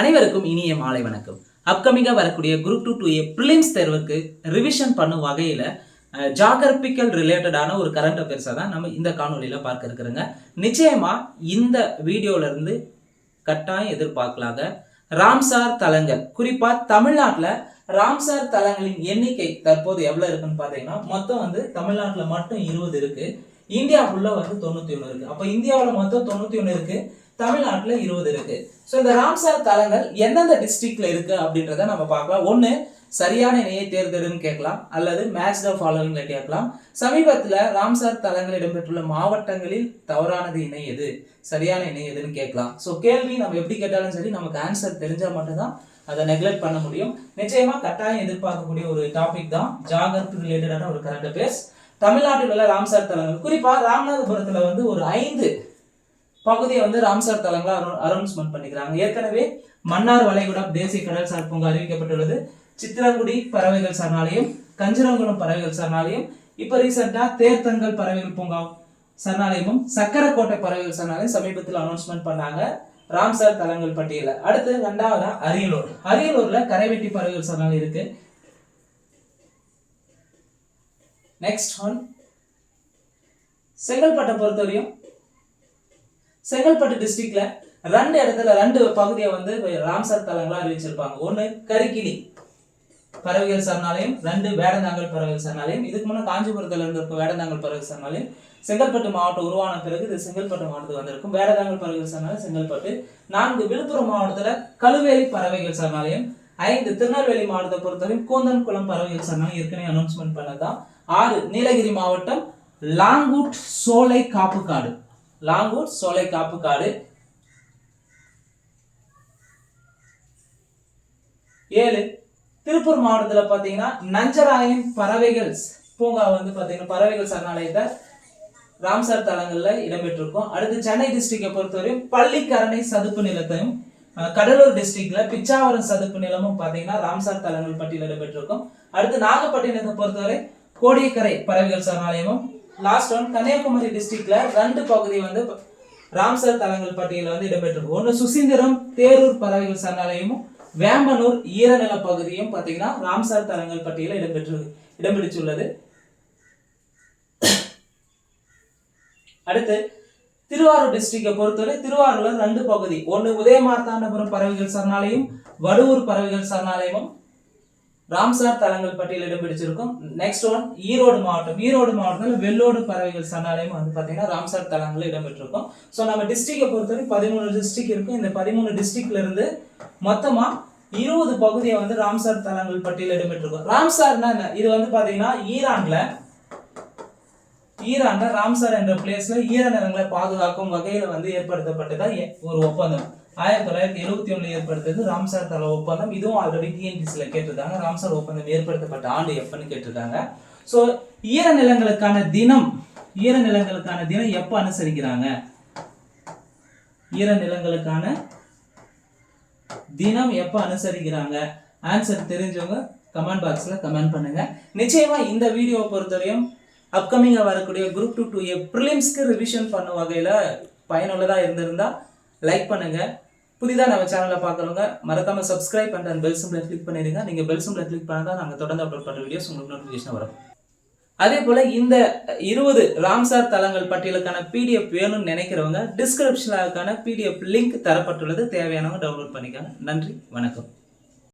அனைவருக்கும் இனிய மாலை வணக்கம். அப்கமிங்காக வரக்கூடிய group two two A prelims தேர்வுக்கு ரிவிஷன் பண்ணும் வகையில் ஜாகிரபிக்கல் ரிலேட்டடான ஒரு கரண்ட் அஃபேர்ஸை தான் நம்ம இந்த காணொலியில் பார்க்க இருக்கிறோங்க. நிச்சயமாக இந்த வீடியோல இருந்து கட்டாயம் எதிர்பார்க்கலாங்க. ராம்சார் தலங்கள் குறிப்பாக தமிழ்நாட்டில் ராம்சார் தலங்களின் எண்ணிக்கை தற்போது எவ்வளோ இருக்குன்னு பார்த்தீங்கன்னா மொத்தம் வந்து தமிழ்நாட்டில் மட்டும் இருபது இருக்கு. இந்தியா ஃபுல்லாக வந்து தொண்ணூற்றி ஒன்று இருக்கு. அப்போ இந்தியாவில் மொத்தம் தொண்ணூற்றி ஒன்று இருக்கு. தமிழ்நாட்டில் இருபது இருக்கு. ஸோ இந்த ராம்சார் தலங்கள் எந்தெந்த டிஸ்ட்ரிக்ட்ல இருக்கு அப்படின்றத நம்ம பார்க்கலாம். ஒன்று சரியான இணையை தேர்ந்தெடுன்னு கேட்கலாம். அல்லது மேட்ச் த ஃபாலோவிங்ல கேட்கலாம். சமீபத்தில் ராம்சார் தலங்கள் இடம்பெற்றுள்ள மாவட்டங்களில் தவறானது இணை எது? சரியான இணை எதுன்னு கேட்கலாம். ஸோ கேள்வி நம்ம எப்படி கேட்டாலும் சரி நமக்கு ஆன்சர் தெரிஞ்சால் மட்டும்தான் அதை நெக்லெக்ட் பண்ண முடியும். நிச்சயமாக கட்டாயம் எதிர்பார்க்கக்கூடிய ஒரு டாபிக் தான் ஜாகர்க்கு ரிலேட்டடான ஒரு கரண்ட் அஃபேர்ஸ் தமிழ்நாட்டில் உள்ள ராம்சார் தலங்கள். குறிப்பாக ராமநாதபுரத்தில் வந்து ஒரு ஐந்து பகுதியை வந்து ராம்சார் தலங்களா அனௌன்ஸ்மெண்ட் பண்ணிக்கிறாங்க. ஏற்கனவே மன்னார் வளைகுடா தேசிய கடல்சார் பூங்கா அறிவிக்கப்பட்டுள்ளது. சித்திரங்குடி பறவைகள் சரணாலயம் கஞ்சிரங்குளம் பறவைகள் சரணாலயம் இப்போ ரீசெண்டாக தேர்த்தங்கல் பறவைகள் பூங்கா சரணாலயமும் சக்கரக்கோட்டை பறவைகள் சரணாலயம் சமீபத்தில் அனௌன்ஸ்மெண்ட் பண்ணாங்க ராம்சார் தலங்கள் பட்டியலில் அடுத்து ரெண்டாவதா அரியலூர். அரியலூரில் கரைவெட்டி பறவைகள் சரணாலயம் இருக்குது நெக்ஸ்ட் ஒன் செங்கல்பட்டை பொறுத்தவரையும் செங்கல்பட்டு டிஸ்ட்ரிக்ட்ல ரெண்டு இடத்துல ரெண்டு பகுதியை வந்து ராம்சார் தலங்களாக அறிவிச்சிருப்பாங்க. ஒன்று கரிக்கிளி பறவைகள் சரணாலயம் ரெண்டு வேடந்தாங்கல் பறவைகள் சரணாலயம் இதுக்கு முன்னே காஞ்சிபுரத்தில் இருந்திருக்கும் வேடந்தாங்கல் பறவைகள் சரணாலயம் செங்கல்பட்டு மாவட்டம் உருவான பிறகு இது செங்கல்பட்டு மாவட்டத்துக்கு வந்திருக்கும். வேடந்தாங்கல் பறவைகள் சரணாலயம் செங்கல்பட்டு. நான்கு விழுப்புரம் மாவட்டத்தில் கழுவேலி பறவைகள் சரணாலயம் ஐந்து திருநெல்வேலி மாவட்டத்தை பொறுத்தவரை கூந்தன்குளம் பறவைகள் சரணாலயம் ஏற்கனவே அனௌன்ஸ்மெண்ட் பண்ணதான் ஆறு நீலகிரி மாவட்டம் லாங்கூட் சோலை காப்புக்காடு. லாங்கூட் சோலை காப்புக்காடு. ஏழு திருப்பூர் மாவட்டத்தில் பார்த்தீங்கன்னா நஞ்சராயன் பறவைகள் பூங்கா வந்து பார்த்தீங்கன்னா பறவைகள் சரணாலயத்தை ராம்சார் தலங்களில் இடம்பெற்றிருக்கும். அடுத்து சென்னை டிஸ்ட்ரிக்டை பொறுத்தவரையும் பள்ளிக்கரணை சதுப்பு நிலத்தையும் கடலூர் டிஸ்ட்ரிக்ட்ல பிச்சாவரம் சதுப்பு நிலமும் பார்த்தீங்கன்னா ராம்சார் தலங்கள் பட்டியலில் இடம்பெற்றிருக்கும். அடுத்து நாகப்பட்டினத்தை பொறுத்தவரை கோடியக்கரை பறவைகள் சரணாலயமும் லாஸ்ட் ஒன் கன்னியாகுமரி டிஸ்ட்ரிக்ட்ல ரெண்டு பகுதி வந்து ராம்சார் தலங்கள் பட்டியலில் வந்து இடம்பெற்றிருக்கும் ஒன்று சுசீந்திரம் தேரூர் பறவைகள் சரணாலயமும் வேம்பனூர் ஈரநில பகுதியும் பார்த்தீங்கன்னா ராம்சார் தலங்கள் பட்டியலில் இடம்பெற்று இடம்பிடிச்சுள்ளது அடுத்து திருவாரூர் டிஸ்ட்ரிக்டை பொறுத்தவரை திருவாரூர்ல ரெண்டு பகுதி. ஒன்று உதயமார்த்தாண்டபுரம் பறவைகள் சரணாலயம் வடுவூர் பறவைகள் சரணாலயமும் ராம்சார் தலங்கள் பட்டியலில் இடம் பிடிச்சிருக்கும். நெக்ஸ்ட் ஒன் ஈரோடு மாவட்டம். ஈரோடு மாவட்டத்தில் வெள்ளோடு பறவைகள் சரணாலயம் வந்து பார்த்தீங்கன்னா ராம்சார் தலங்களில் இடம்பெற்றிருக்கும் ஸோ நம்ம டிஸ்ட்ரிக்டை பொறுத்தவரை பதிமூணு டிஸ்ட்ரிக்ட் இருக்கும் இந்த பதிமூணு டிஸ்ட்ரிக்ட்ல இருந்து இருபது பகுதியை வந்து ராம்சார் தலங்கள் பட்டியலில் இடம்பெற்றிருக்கும் ராம்சார்னா என்ன? இது வந்து பார்த்தீங்கன்னா ஈரான்ல ஈரான்ல ராம்சார் என்ற பிளேஸ்ல ஈர நிலங்களை பாதுகாக்கும் வகையில வந்து ஏற்படுத்தப்பட்டதா எ- ஒரு ஒப்பந்தம். ஆயிரத்தி தொள்ளாயிரத்தி எழுபத்தி ஒண்ணுல ஏற்படுத்தது ராம்சார் தள ஒப்பந்தம். இதுவும் ஆல்ரெடி டிஎன்பிசில கேட்டிருக்காங்க. ராம்சார் ஒப்பந்தம் ஏற்படுத்தப்பட்ட ஆண்டு எப்பன்னு கேட்டிருக்காங்க. ஸோ ஈர நிலங்களுக்கான தினம் ஈர நிலங்களுக்கான தினம் எப்போ அனுசரிக்கிறாங்க? ஈர நிலங்களுக்கான தினம் எப்போ அனுசரிக்கிறாங்க? ஆன்சர் தெரிஞ்சவங்க கமெண்ட் பாக்ஸில் கமெண்ட் பண்ணுங்க. நிச்சயமா இந்த வீடியோவை பொறுத்தவரையும் அப்கமிங்காக வரக்கூடிய குரூப் டூ டூ ஏ ப்ரிலிம்ஸ்க்கு ரிவிஷன் பண்ணும் வகையில் பயனுள்ளதாக இருந்திருந்தால் லைக் பண்ணுங்கள் புதிதாக நம்ம சேனலை பார்க்குறவங்க மறக்காமல் சப்ஸ்கிரைப் பண்ணுற பெல் சிம்பிளை கிளிக் பண்ணிடுங்க. நீங்கள் பெல் சிம்பிளை கிளிக் பண்ணால் தான் நாங்கள் தொடர்ந்து அப்லோட் பண்ணுற வீடியோஸ் உங்களுக்கு நோட்டிஃபிகேஷன் வரும். அதே போல் இந்த இருபது ராம்சார் தலங்கள் பட்டியலுக்கான பிடிஎஃப் வேணும்னு நினைக்கிறவங்க டிஸ்கிரிப்ஷனுக்கான பிடிஎஃப் லிங்க் தரப்பட்டுள்ளது. தேவையானவங்க டவுன்லோட் பண்ணிக்கோங்க. நன்றி வணக்கம்.